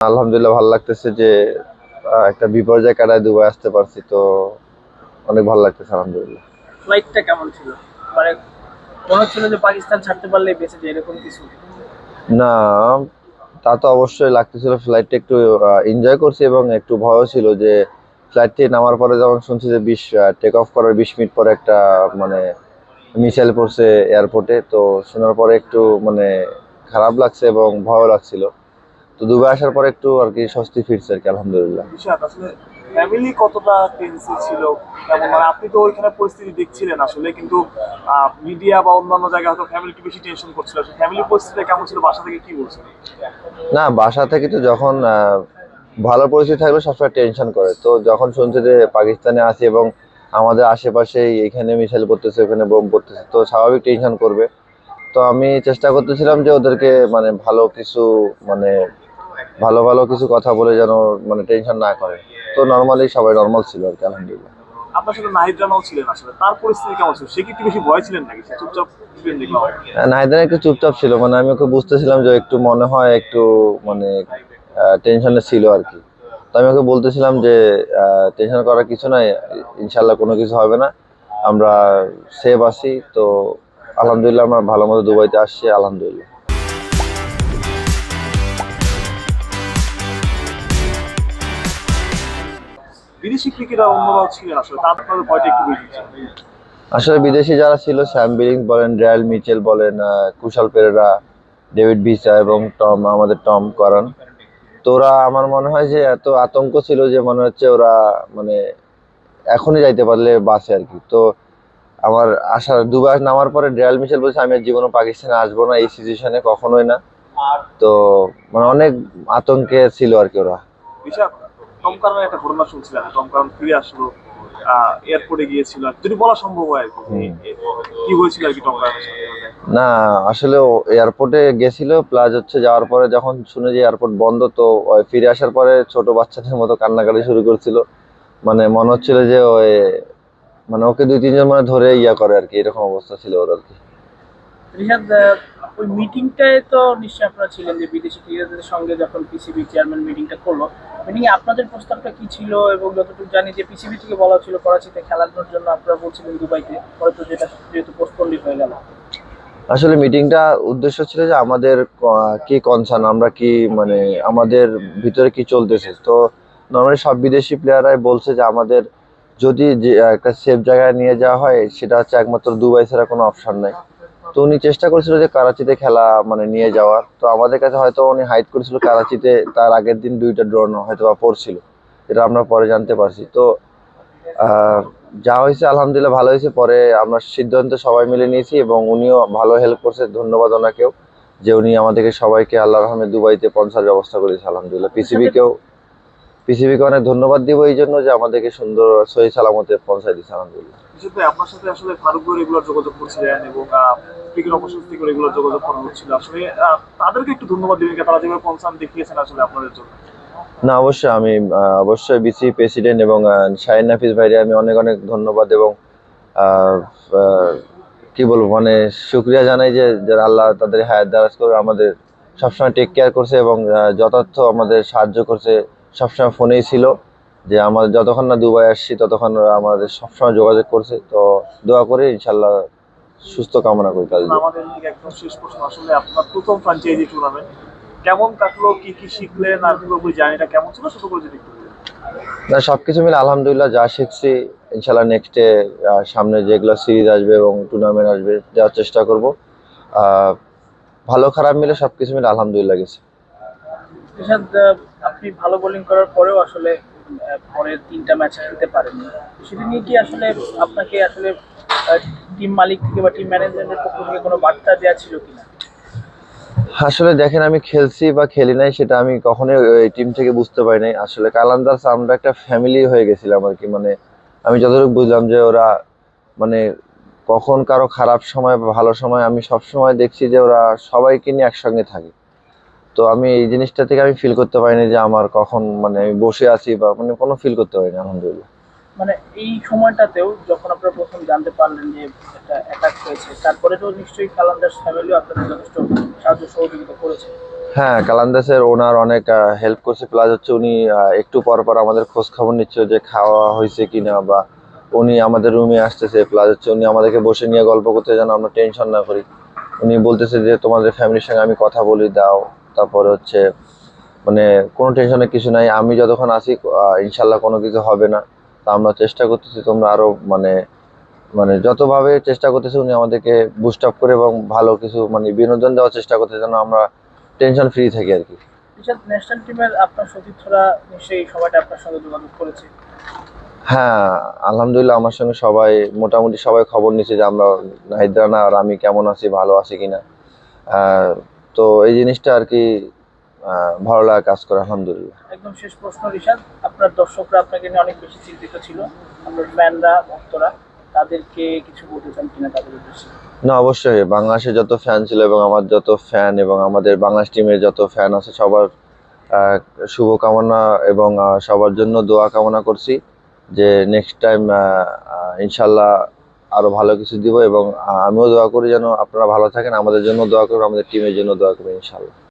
আলহামদুলিল্লাহ ভালো লাগতেছে যে একটা বিপর্যয় কাটায় দুবাই আসতে পারছি তো অনেক ভালো লাগতেছে আলহামদুলিল্লাহ। ফ্লাইটটা কেমন ছিল? মানে মনে হচ্ছিল যে পাকিস্তান ছাড়তে পারলে বেঁচে যায় এরকম কিছু? না তা তো অবশ্যই লাগতেছিল ফ্লাইটটা একটু এনজয় করছি এবং একটু ভয়ও ছিল যে ফ্লাইট থেকে নামার পরে যখন শুনছি যে বিশ টেক অফ করার বিশ মিনিট পরে একটা মানে মিসাইল পড়ছে এয়ারপোর্টে তো শোনার পরে একটু মানে খারাপ লাগছে এবং ভয়ও লাগছিল। তো দুবাই আসার পরে একটু আর কি স্বস্তি ফিরছে আর কি আলহামদুলিল্লাহ। আসলে ফ্যামিলি কতটা টেন্সি ছিল? মানে আপনি তো ওইখানে পরিস্থিতি দেখছিলেন আসলে কিন্তু মিডিয়া বা অন্যান্য জায়গায় হয়তো ফ্যামিলি একটু বেশি টেনশন করছিল। ফ্যামিলি পরিস্থিতি কেমন ছিল? বাসা থেকে কি বলছিল না বাসা থেকে তো যখন ভালো পরিস্থিতি থাকলে সবসময় টেনশন করে। তো যখন শুনছে যে পাকিস্তানে আছি এবং আমাদের আশেপাশে এখানে মিসাইল পড়তেছে ওখানে বোম পড়তেছে তো স্বাভাবিক টেনশন করবে। তো আমি চেষ্টা করতেছিলাম যে ওদেরকে মানে ভালো কিছু মানে ভালো ভালো কিছু কথা বলে যেন মানে টেনশন না করে। তো নর্মালি সবাই নর্মাল ছিল আর কি আলহামদুলিল্লাহ। আপনার সাথে নাহিদ রানাও ছিলেন আসলে। তার পরিস্থিতি কেমন ছিল? সে কি একটু বেশি ভয় ছিলেন নাকি? চুপচাপ ছিলেন দেখলাম নাহিদান একটু চুপচাপ ছিল। মানে আমি ওকে বুঝতেছিলাম যে একটু মনে হয় একটু মানে টেনশনে ছিল আর কি। তো আমি ওকে বলতেছিলাম যে টেনশন করার কিছু নাই ইনশাল্লাহ কোনো কিছু হবে না। আমরা সেফ আছি। তো আলহামদুলিল্লাহ আমরা ভালো মতো দুবাইতে আসছি আলহামদুলিল্লাহ। ক্রিকেটার অন্যরাও ছিলেন আসলে তাদের ভয়টা একটু বেশি আসলে বিদেশি যারা ছিল স্যাম বিলিংস বলেন রিয়াল মিচেল বলেন কুশাল পেরেরা ডেভিড ভিসা এবং টম আমাদের টম করান তো ওরা আমার মনে হয় যে এত আতঙ্ক ছিল যে মনে হচ্ছে ওরা মানে এখনই যাইতে পারলে বাসে আর কি। তো আমার আসার দুবার নামার পরে রিয়াল মিচেল বলছে আমি আর জীবনে পাকিস্তানে আসব না এই সিচুয়েশনে কখনোই না। তো মানে অনেক আতঙ্কে ছিল আর কি ওরা। বিষাদ টম কারণের একটা ঘটনা শুনছিলাম টম কারণ ফিরে আসলো এয়ারপোর্টে গিয়েছিল। যদি বলা সম্ভব হয় কি হয়েছিল আর কি টম কারণের সাথে? না আসলে এয়ারপোর্টে গেছিল প্লাস হচ্ছে যাওয়ার পরে যখন শুনে যে এয়ারপোর্ট বন্ধ তো ফিরে আসার পরে ছোট বাচ্চাদের মতো কান্নাকাটি শুরু করছিল। মানে মনে হচ্ছিল যে ওই মানে ওকে দুই তিনজন মানে ধরে ইয়া করে আর কি এরকম অবস্থা ছিল ওর আর কি। ওই মিটিংটায় তো নিশ্চয়ই আপনারা ছিলেন যে বিদেশি ক্রিকেটারদের সঙ্গে যখন পিসিবি চেয়ারম্যান মিটিংটা করল মিটিং আপনাদের প্রস্তাবটা কি ছিল এবং যতটুকু জানি যে পিসিবি থেকে বলা ছিল করাচিতে খেলানোর জন্য আপনারা বলছিলেন দুবাইতে, হয়তো যেটা যেহেতু পোস্টপন্ডিত হয়ে গেল। আসলে মিটিংটা উদ্দেশ্য ছিল যে আমাদের ক- কনসার্ন আমরা কি মানে আমাদের ভিতরে কি চলতেছে। তো নর্মালি সব বিদেশি প্লেয়াররাই বলছে যে আমাদের যদি একটা সেফ জায়গায় নিয়ে যাওয়া হয়, সেটা হচ্ছে একমাত্র দুবাই ছাড়া কোনো অপশন নাই। তো উনি চেষ্টা করেছিল যে করাচিতে খেলা মানে নিয়ে যাওয়ার। তো আমাদের কাছে হয়তো উনি হাইড করেছিল করাচিতে, তার আগের দিন দুইটা ড্রোন হয়তো বা পড়ছিল। এটা আমরা পরে জানতে পারছি। তো যা হয়েছে আলহামদুলিল্লাহ ভালো হয়েছে। পরে আমরা সিদ্ধান্ত সবাই মিলে নিয়েছি এবং উনিও ভালো হেল্প করছে। ধন্যবাদ ওনাকেও যে উনি আমাদেরকে সবাইকে আল্লাহ রহমে দুবাইতে পৌঁছার ব্যবস্থা করেছে। আলহামদুলিল্লাহ পিসিবিকেও পিসিবিকে অনেক ধন্যবাদ দিব এই জন্য যে আমাদেরকে সুন্দর সহি সালামতে পৌঁছায় দিচ্ছে আলহামদুলিল্লাহ। বিশেষ আপনার সাথে আসলে ফারুক রেগুলার যোগাযোগ করছিলেন এবং ক্রিকেট অপশন থেকে রেগুলার যোগাযোগ করা হচ্ছিল আসলে। তাদেরকে একটু ধন্যবাদ দিবেন তারা যেভাবে কনসার্ন দেখিয়েছেন আসলে আপনাদের জন্য। না, অবশ্যই আমি অবশ্যই বিসি প্রেসিডেন্ট এবং শাহিন নাফিস ভাইরে আমি অনেক অনেক ধন্যবাদ এবং কি বলব মানে শুক্রিয়া জানাই যে যারা আল্লাহ তাদের হায়াত দারাজ করে আমাদের সবসময় টেক কেয়ার করছে এবং যথার্থ আমাদের সাহায্য করছে, সবসময় ফোনেই ছিল। যে আমার যতক্ষণ না দুবাই আসছি ততক্ষণ আমাদের সবসময় যোগাযোগ করছে। তো দোয়া করে ইনশাল্লাহ সুস্থ কামনা করি তাদের। আমাদের একদম শেষ প্রশ্ন আসলে আপনার প্রথম ফ্রাঞ্চাইজি টুর্নামেন্ট কেমন কাটলো কি কি শিখলেন আর পুরোপুরি জার্নিটা কেমন ছিল ছোট করে যদি না সবকিছু মিলে আলহামদুলিল্লাহ যা শিখছি ইনশাল্লাহ নেক্সটে সামনে যেগুলো সিরিজ আসবে এবং টুর্নামেন্ট আসবে দেওয়ার চেষ্টা করব। ভালো খারাপ মিলে সবকিছু মিলে আলহামদুলিল্লাহ গেছে। আপনি ভালো বোলিং করার পরেও আসলে পরের তিনটা ম্যাচ খেলতে সেটা নিয়ে কি আসলে আপনাকে আসলে টিম মালিক থেকে বা টিম ম্যানেজমেন্টের পক্ষ থেকে কোনো বার্তা দেওয়া ছিল কিনা? আসলে দেখেন, আমি খেলছি বা খেলি নাই সেটা আমি কখনোই টিম থেকে বুঝতে পারি নাই। আসলে কালান্দার্স, আমরা একটা ফ্যামিলি হয়ে গেছিলাম আর কি। মানে আমি যতটুকু বুঝলাম যে ওরা মানে কখন কারও খারাপ সময় বা ভালো সময় আমি সব সময় দেখছি যে ওরা সবাইকে নিয়ে একসঙ্গে থাকে। তো আমি এই জিনিসটা থেকে আমি ফিল করতে পারিনি যে আমার কখন মানে আমি বসে আছি বা মানে কোনো ফিল করতে পারিনি আলহামদুলিল্লাহ। মানে এই সময়টাতেও যখন আপনারা প্রথম জানতে পারলেন যে একটা অ্যাটাক হয়েছে তারপরে তো নিশ্চয়ই কালান্দার ফ্যামিলিও আপনাদের যথেষ্ট সাহায্য সহযোগিতা করেছে। হ্যাঁ কালান্দাসের ওনার অনেক হেল্প করছে প্লাস হচ্ছে উনি একটু পর পর আমাদের খোঁজ খবর নিচ্ছে যে খাওয়া হয়েছে কিনা বা উনি আমাদের রুমে আসতেছে প্লাস হচ্ছে উনি আমাদেরকে বসে নিয়ে গল্প করতে যেন আমরা টেনশন না করি। উনি বলতেছে যে তোমাদের ফ্যামিলির সঙ্গে আমি কথা বলি দাও। তারপরে হচ্ছে মানে কোনো টেনশনের কিছু নাই। আমি যতক্ষণ আসি ইনশাল্লাহ কোনো কিছু হবে না। তা আমরা চেষ্টা করতেছি তোমরা আরও মানে মানে যতভাবে চেষ্টা করতেছে উনি আমাদেরকে বুস্ট আপ করে এবং ভালো কিছু মানে বিনোদন দেওয়ার চেষ্টা করতেছে যেন আমরা টেনশন ফ্রি থাকি আর কি। ন্যাশনাল টিমের আপনার সতীর্থরা নিশ্চয়ই সবাইটা আপনার সঙ্গে যোগাযোগ করেছে? হ্যাঁ আলহামদুলিল্লাহ আমার সঙ্গে সবাই মোটামুটি সবাই খবর নিচ্ছে যে আমরা নাহিদ রানা আর আমি কেমন আছি ভালো আছি কিনা। তো এই জিনিসটা আর কি ভালো লাগা কাজ করে আলহামদুলিল্লাহ। একদম শেষ প্রশ্ন রিশাদ। আপনার দর্শকরা আপনাকে নিয়ে অনেক বেশি চিন্তিত ছিল। আপনার ফ্যানরা ভক্তরা তাদেরকে কিছু বলতে চান কিনা তাদের উদ্দেশ্যে? না অবশ্যই। বাংলাদেশের যত ফ্যান ছিল এবং আমার যত ফ্যান এবং আমাদের বাংলাদেশ টিমের যত ফ্যান আছে সবার শুভকামনা এবং সবার জন্য দোয়া কামনা করছি যে নেক্সট টাইম ইনশাল্লাহ আরও ভালো কিছু দিব এবং আমিও দোয়া করি যেন আপনারা ভালো থাকেন। আমাদের জন্য দোয়া করবেন আমাদের টিমের জন্য দোয়া করবেন ইনশাল্লাহ